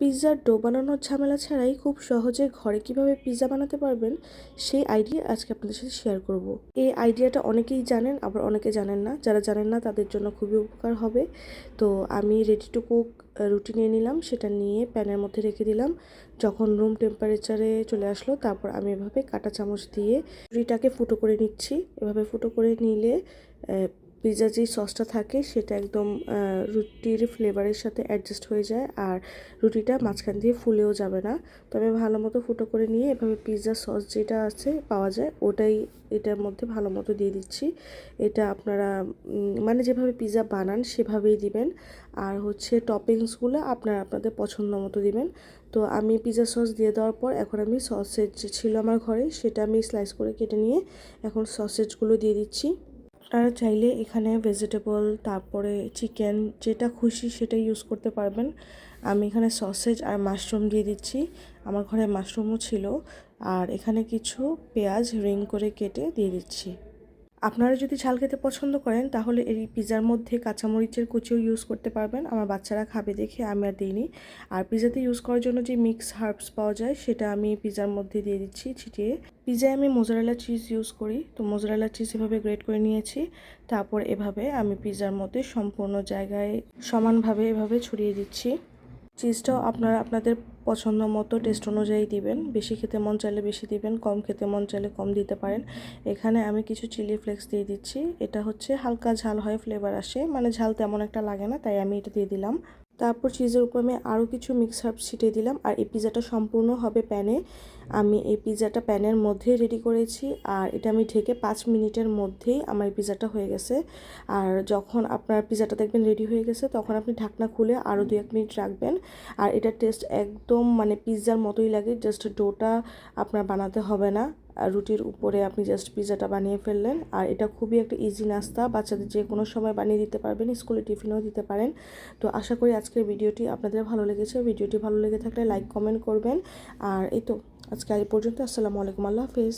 পিৎজার do বানানোর ঝামেলা ছাড়াই খুব সহজে ঘরে কীভাবে পিৎজা বানাতে পারবেন, সেই আইডিয়া আজকে আপনাদের সাথে শেয়ার করব। এই আইডিয়াটা অনেকেই জানেন, আবার অনেকে জানেন না। যারা জানেন না, তাদের জন্য খুবই উপকার হবে। তো আমি রেডি টু কুক রুটি নিয়ে নিলাম, সেটা নিয়ে প্যানের মধ্যে রেখে দিলাম। যখন রুম টেম্পারেচারে চলে আসলো, তারপর আমি এভাবে কাঁটা চামচ দিয়ে রুটিটাকে ফুটো করে নিচ্ছি। এভাবে ফুটো করে নিলে পিৎজা যে সসটা থাকে সেটা একদম রুটির ফ্লেভারের সাথে অ্যাডজাস্ট হয়ে যায় আর রুটিটা মাঝখান দিয়ে ফুলেও যাবে না। তো আমি ভালো মতো ফুটো করে নিয়ে এভাবে পিৎজা সস যেটা আছে পাওয়া যায়, ওটাই এটার মধ্যে ভালো মতো দিয়ে দিচ্ছি। এটা আপনারা মানে যেভাবে পিৎজা বানান সেভাবেই দিবেন। আর হচ্ছে টপিংসগুলো আপনারা আপনাদের পছন্দ মতো দিবেন। তো আমি পিৎজা সস দিয়ে দেওয়ার পর এখন আমি সসেজ ছিল আমার ঘরে, সেটা আমি স্লাইস করে কেটে নিয়ে এখন সসেজগুলো দিয়ে দিচ্ছি। আপনারা চাইলে এখানে ভেজিটেবল তারপরে চিকেন যেটা খুশি সেটা ইউজ করতে পারবেন। আমি এখানে সসেজ আর মাশরুম দিয়ে দিচ্ছি। আমার ঘরে মাশরুমও ছিল। আর এখানে কিছু পেঁয়াজ রিং করে কেটে দিয়ে দিচ্ছি। আপনারা যদি ঝাল খেতে পছন্দ করেন, তাহলে এই পিৎজার মধ্যে কাঁচামরিচের কুচিও ইউজ করতে পারবেন। আমার বাচ্চারা খাবে দেখে, আমি আর দিইনি। আর পিৎজাতে ইউজ করার জন্য যে মিক্স হার্বস পাওয়া যায়, সেটা আমি পিৎজার মধ্যে দিয়ে দিচ্ছি, ছিটিয়ে। পিজায় আমি মোজারেলা চিজ ইউজ করি। তো মোজারেলা চিজ এভাবে গ্রেট করে নিয়েছি। তারপর এভাবে আমি পিৎজার মধ্যে সম্পূর্ণ জায়গায় সমানভাবে এভাবে ছড়িয়ে দিচ্ছি। চিজটাও আপনারা আপনাদের পছন্দ মতো টেস্ট অনুযায়ী দিবেন। বেশি খেতে মন চাইলে বেশি দিবেন, কম খেতে মন চাইলে কম দিতে পারেন। এখানে আমি কিছু চিলি ফ্লেক্স দিয়ে দিচ্ছি। এটা হচ্ছে হালকা ঝাল হয় ফ্লেভার আসে। মানে ঝাল তেমন একটা লাগে না, তাই আমি এটা দিয়ে দিলাম। তারপর চিজের উপর আমি আরও কিছু মিক্স হার্ব ছিটিয়ে দিলাম। আর এই পিজাটা সম্পূর্ণ হবে প্যানে আমি এই পিজাটা প্যানের মধ্যেই রেডি করেছি। আর এটা আমি ঢেকে পাঁচ মিনিটের মধ্যেই আমার এই পিজাটা হয়ে গেছে। আর যখন আপনার পিজাটা দেখবেন রেডি হয়ে গেছে, তখন আপনি ঢাকনা খুলে আরও দু এক মিনিট রাখবেন। আর এটার টেস্ট একদম মানে পিৎজার মতোই লাগে জাস্ট ডোটা আপনার বানাতে হবে না। রুটির উপরে আপনি জাস্ট পিৎজাটা বানিয়ে ফেললেন। আর এটা খুবই একটা ইজি নাস্তা, বাচ্চাদের যে কোনো সময় বানিয়ে দিতে পারবেন স্কুলে টিফিনও দিতে পারেন। তো আশা করি আজকের ভিডিওটি আপনাদের ভালো লেগেছে। ভিডিওটি ভালো লেগে থাকলে লাইক কমেন্ট করবেন। আর এই তো, আজকে এই পর্যন্ত, আসসালামু আলাইকুম, আল্লাহ হাফিজ।